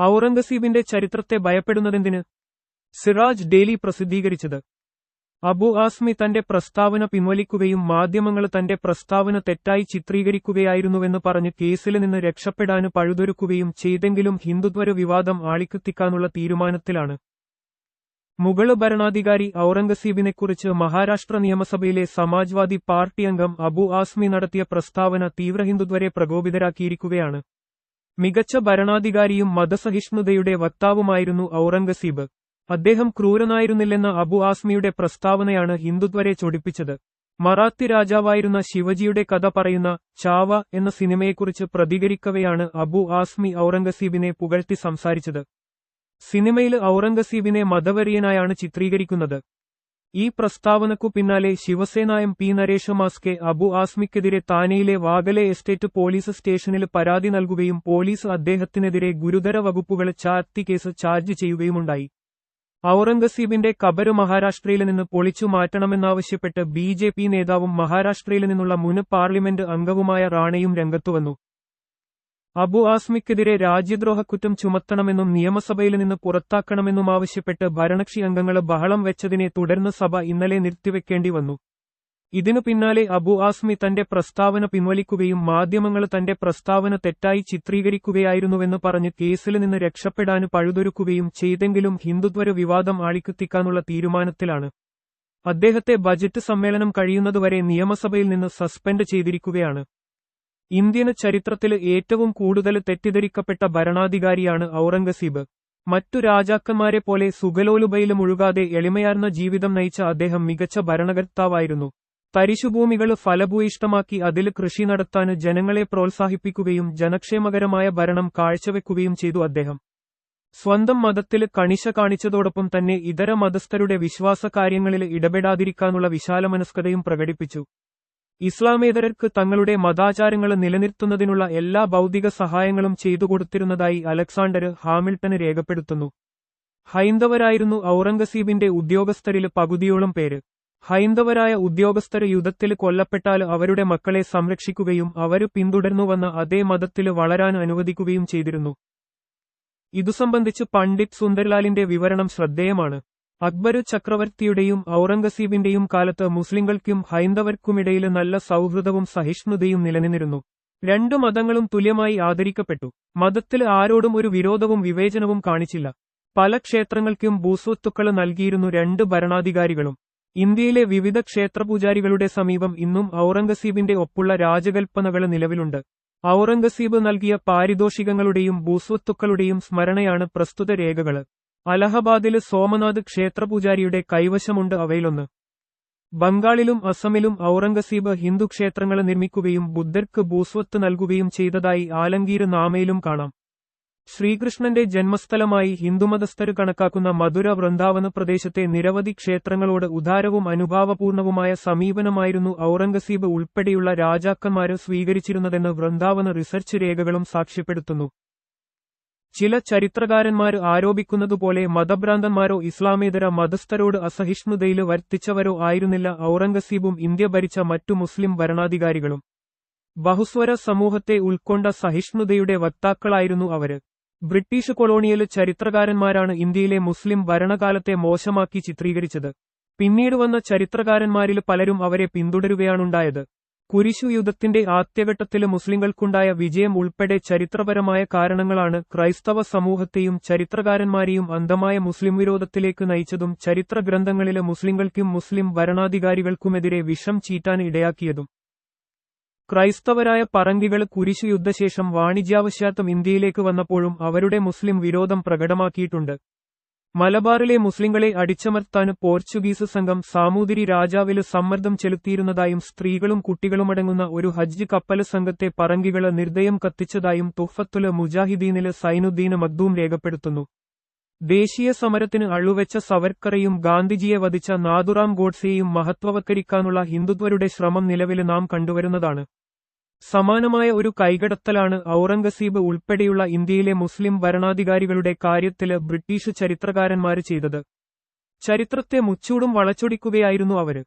ഔറംഗസീബിന്റെ ചരിത്രത്തെ ഭയപ്പെടുന്നതെന്തിന്? സിറാജ് ഡെയിലി പ്രസിദ്ധീകരിച്ചത്. അബു ആസ്മി തന്റെ പ്രസ്താവന പിൻവലിക്കുകയും മാധ്യമങ്ങൾ തന്റെ പ്രസ്താവന തെറ്റായി ചിത്രീകരിക്കുകയായിരുന്നുവെന്ന് പറഞ്ഞ് കേസിൽ നിന്ന് രക്ഷപ്പെടാന് പഴുതൊരുക്കുകയും ചെയ്തെങ്കിലും ഹിന്ദുത്വര വിവാദം ആളിക്കത്തിക്കാനുള്ള തീരുമാനത്തിലാണ്. മുഗൾ ഭരണാധികാരി ഔറംഗസീബിനെക്കുറിച്ച് മഹാരാഷ്ട്ര നിയമസഭയിലെ സമാജ്വാദി പാർട്ടി അംഗം അബു ആസ്മി നടത്തിയ പ്രസ്താവന തീവ്ര ഹിന്ദുത്വരെ പ്രകോപിതരാക്കിയിരിക്കുകയാണ്. മികച്ച ഭരണാധികാരിയും മതസഹിഷ്ണുതയുടെ വക്താവുമായിരുന്നു ഔറംഗസീബ്. അദ്ദേഹം ക്രൂരനായിരുന്നില്ലെന്ന അബു ആസ്മിയുടെ പ്രസ്താവനയാണ് ഹിന്ദുത്വരെ ചൊടിപ്പിച്ചത്. മറാത്തി രാജാവായിരുന്ന ശിവജിയുടെ കഥ പറയുന്ന ചാവ എന്ന സിനിമയെക്കുറിച്ച് പ്രതികരിക്കവെയാണ് അബു ആസ്മി ഔറംഗസീബിനെ പുകഴ്ത്തി സംസാരിച്ചത്. സിനിമയിൽ ഔറംഗസീബിനെ മതവര്യനായാണ് ചിത്രീകരിക്കുന്നത്. ഈ പ്രസ്താവനക്കു പിന്നാലെ ശിവസേന എം പി നരേഷ് മാസ്കെ അബു ആസ്മിക്കെതിരെ താനെയിലെ വാഗലെ എസ്റ്റേറ്റ് പോലീസ് സ്റ്റേഷനിൽ പരാതി നൽകുകയും പോലീസ് അദ്ദേഹത്തിനെതിരെ ഗുരുതര വകുപ്പുകൾ ചാർത്തി കേസ് ചാർജ് ചെയ്യുകയുമുണ്ടായി. ഔറംഗസീബിന്റെ കബര് മഹാരാഷ്ട്രയിൽ നിന്ന് പൊളിച്ചു മാറ്റണമെന്നാവശ്യപ്പെട്ട് ബി നേതാവും മഹാരാഷ്ട്രയിൽ നിന്നുള്ള മുൻ പാർലമെന്റ് അംഗവുമായ റാണയും രംഗത്തുവന്നു. അബു ആസ്മിക്കെതിരെ രാജ്യദ്രോഹക്കുറ്റം ചുമത്തണമെന്നും നിയമസഭയിൽ നിന്ന് പുറത്താക്കണമെന്നും ആവശ്യപ്പെട്ട് ഭരണകക്ഷി അംഗങ്ങൾ ബഹളം വെച്ചതിനെ തുടർന്ന് സഭ ഇന്നലെ നിർത്തിവെക്കേണ്ടി വന്നു. ഇതിനു പിന്നാലെ അബു ആസ്മി തന്റെ പ്രസ്താവന പിൻവലിക്കുകയും മാധ്യമങ്ങൾ തന്റെ പ്രസ്താവന തെറ്റായി ചിത്രീകരിക്കുകയായിരുന്നുവെന്ന് പറഞ്ഞ് കേസിൽ നിന്ന് രക്ഷപ്പെടാൻ പഴുതൊരുക്കുകയും ചെയ്തെങ്കിലും ഹിന്ദുത്വര വിവാദം ആളിക്കത്തിക്കാനുള്ള തീരുമാനത്തിലാണ്. അദ്ദേഹത്തെ ബജറ്റ് സമ്മേളനം കഴിയുന്നതുവരെ നിയമസഭയിൽ നിന്ന് സസ്പെൻഡ് ചെയ്തിരിക്കുകയാണ്. ഇന്ത്യൻ ചരിത്രത്തിൽ ഏറ്റവും കൂടുതൽ തെറ്റിദ്ധരിക്കപ്പെട്ട ഭരണാധികാരിയാണ് ഔറംഗസീബ്. മറ്റു രാജാക്കന്മാരെ പോലെ സുഗലോലുബയിലും മുഴുകാതെ എളിമയാർന്ന ജീവിതം നയിച്ച അദ്ദേഹം മികച്ച ഭരണകർത്താവായിരുന്നു. തരിശുഭൂമികൾ ഫലഭൂയിഷ്ടമാക്കി അതിൽ കൃഷി നടത്താൻ ജനങ്ങളെ പ്രോത്സാഹിപ്പിക്കുകയും ജനക്ഷേമകരമായ ഭരണം കാഴ്ചവെക്കുകയും ചെയ്തു അദ്ദേഹം. സ്വന്തം മതത്തിൽ കണിശ കാണിച്ചതോടൊപ്പം തന്നെ ഇതര മതസ്ഥരുടെ വിശ്വാസ കാര്യങ്ങളിൽ ഇടപെടാതിരിക്കാനുള്ള വിശാലമനസ്കതയും പ്രകടിപ്പിച്ചു. ഇസ്ലാമേതരർക്ക് തങ്ങളുടെ മതാചാരങ്ങൾ നിലനിർത്തുന്നതിനുള്ള എല്ലാ ഭൗതിക സഹായങ്ങളും ചെയ്തു കൊടുത്തിരുന്നതായി അലക്സാണ്ടർ ഹാമിൽട്ടന് രേഖപ്പെടുത്തുന്നു. ഹൈന്ദവരായിരുന്നു ഔറംഗസീബിന്റെ ഉദ്യോഗസ്ഥരിൽ പകുതിയോളം പേര്. ഹൈന്ദവരായ ഉദ്യോഗസ്ഥർ യുദ്ധത്തിൽ കൊല്ലപ്പെട്ടാൽ അവരുടെ മക്കളെ സംരക്ഷിക്കുകയും അവർ പിന്തുടർന്നുവന്ന അതേ മതത്തിൽ വളരാൻ അനുവദിക്കുകയും ചെയ്തിരുന്നു. ഇതു സംബന്ധിച്ച് പണ്ഡിറ്റ് സുന്ദർലാലിന്റെ വിവരണം ശ്രദ്ധേയമാണ്. അക്ബർ ചക്രവർത്തിയുടെയും ഔറംഗസീബിന്റെയും കാലത്ത് മുസ്ലിങ്ങൾക്കും ഹൈന്ദവർക്കുമിടയിൽ നല്ല സൗഹൃദവും സഹിഷ്ണുതയും നിലനിന്നിരുന്നു. രണ്ടു മതങ്ങളും തുല്യമായി ആദരിക്കപ്പെട്ടു. മതത്തിൽ ആരോടും ഒരു വിരോധവും വിവേചനവും കാണിച്ചില്ല. പല ക്ഷേത്രങ്ങൾക്കും ഭൂസ്വത്തുക്കൾ നൽകിയിരുന്നു രണ്ട് ഭരണാധികാരികളും. ഇന്ത്യയിലെ വിവിധ ക്ഷേത്രപൂജാരികളുടെ സമീപം ഇന്നും ഔറംഗസീബിന്റെ ഒപ്പുള്ള രാജകൽപ്പനകൾ നിലവിലുണ്ട്. ഔറംഗസീബ് നൽകിയ പാരിതോഷികങ്ങളുടെയും ഭൂസ്വത്തുക്കളുടെയും സ്മരണയാണ് പ്രസ്തുത രേഖകൾ. അലഹബാദിൽ സോമനാഥ് ക്ഷേത്രപൂജാരിയുടെ കൈവശമുണ്ട് അവയിലൊന്ന്. ബംഗാളിലും അസമിലും ഔറംഗസീബ് ഹിന്ദു ക്ഷേത്രങ്ങൾ നിർമ്മിക്കുകയും ബുദ്ധർക്ക് ഭൂസ്വത്ത് നൽകുകയും ചെയ്തതായി ആലങ്കീർ നാമയിലും കാണാം. ശ്രീകൃഷ്ണന്റെ ജന്മസ്ഥലമായി ഹിന്ദുമതസ്ഥര് കണക്കാക്കുന്ന മധുര വൃന്ദാവന പ്രദേശത്തെ നിരവധി ക്ഷേത്രങ്ങളോട് ഉദാരവും അനുഭാവപൂർണവുമായ സമീപനമായിരുന്നു ഔറംഗസീബ് ഉൾപ്പെടെയുള്ള രാജാക്കന്മാര് സ്വീകരിച്ചിരുന്നതെന്ന് വൃന്ദാവന റിസർച്ച് രേഖകളും സാക്ഷ്യപ്പെടുത്തുന്നു. ചില ചരിത്രകാരന്മാർ ആരോപിക്കുന്നതുപോലെ മതഭ്രാന്തന്മാരോ ഇസ്ലാമേതര മതസ്ഥരോട് അസഹിഷ്ണുതയിൽ വർത്തിച്ചവരോ ആയിരുന്നില്ല ഔറംഗസീബും ഇന്ത്യ ഭരിച്ച മറ്റു മുസ്ലിം ഭരണാധികാരികളും. ബഹുസ്വര സമൂഹത്തെ ഉൾക്കൊണ്ട സഹിഷ്ണുതയുടെ വക്താക്കളായിരുന്നു അവർ ബ്രിട്ടീഷ് കൊളോണിയൽ ചരിത്രകാരന്മാരാണ് ഇന്ത്യയിലെ മുസ്ലിം ഭരണകാലത്തെ മോശമാക്കി ചിത്രീകരിച്ചത്. പിന്നീട് വന്ന ചരിത്രകാരന്മാരിൽ പലരും അവരെ പിന്തുടരുകയാണുണ്ടായത്. കുരിശു യുദ്ധത്തിന്റെ ആദ്യഘട്ടത്തിൽ മുസ്ലിങ്ങൾക്കുണ്ടായ വിജയം ഉൾപ്പെടെ ചരിത്രപരമായ കാരണങ്ങളാണ് ക്രൈസ്തവ സമൂഹത്തെയും ചരിത്രകാരന്മാരെയും അന്ധമായ മുസ്ലിം വിരോധത്തിലേക്ക് നയിച്ചതും ചരിത്ര ഗ്രന്ഥങ്ങളിലെ മുസ്ലിങ്ങൾക്കും മുസ്ലിം ഭരണാധികാരികൾക്കുമെതിരെ വിഷം ചീറ്റാൻ ഇടയാക്കിയതും. ക്രൈസ്തവരായ പറങ്കികൾ കുരിശുയുദ്ധശേഷം വാണിജ്യാവശ്യാർത്ഥം ഇന്ത്യയിലേക്ക് വന്നപ്പോഴും അവരുടെ മുസ്ലിം വിരോധം പ്രകടമാക്കിയിട്ടുണ്ട്. മലബാറിലെ മുസ്ലിങ്ങളെ അടിച്ചമർത്താൻ പോർച്ചുഗീസ് സംഘം സാമൂതിരി രാജാവിൽ സമ്മർദ്ദം ചെലുത്തിയിരുന്നതായും സ്ത്രീകളും കുട്ടികളുമടങ്ങുന്ന ഒരു ഹജ്ജ് കപ്പൽ സംഘത്തെ പറങ്കികൾ നിർദ്ദയം കത്തിച്ചതായും തുഫത്തുൽ മുജാഹിദീനിൽ സൈനുദ്ദീന് മഗ്ദൂം രേഖപ്പെടുത്തുന്നു. ദേശീയ സമരത്തിന് അള്ളുവെച്ച സവർക്കറയും ഗാന്ധിജിയെ വധിച്ച നാദുറാം ഗോഡ്സെയും മഹത്വവത്കരിക്കാനുള്ള ഹിന്ദുത്വരുടെ ശ്രമം നിലവിൽ നാം കണ്ടുവരുന്നതാണ്. സമാനമായ ഒരു കൈകടത്തലാണ് ഔറംഗസീബ് ഉൾപ്പെടെയുള്ള ഇന്ത്യയിലെ മുസ്ലിം ഭരണാധികാരികളുടെ കാര്യത്തിൽ ബ്രിട്ടീഷ് ചരിത്രകാരന്മാര് ചെയ്തത്. ചരിത്രത്തെ മുച്ചൂടും വളച്ചൊടിക്കുകയായിരുന്നു അവർ.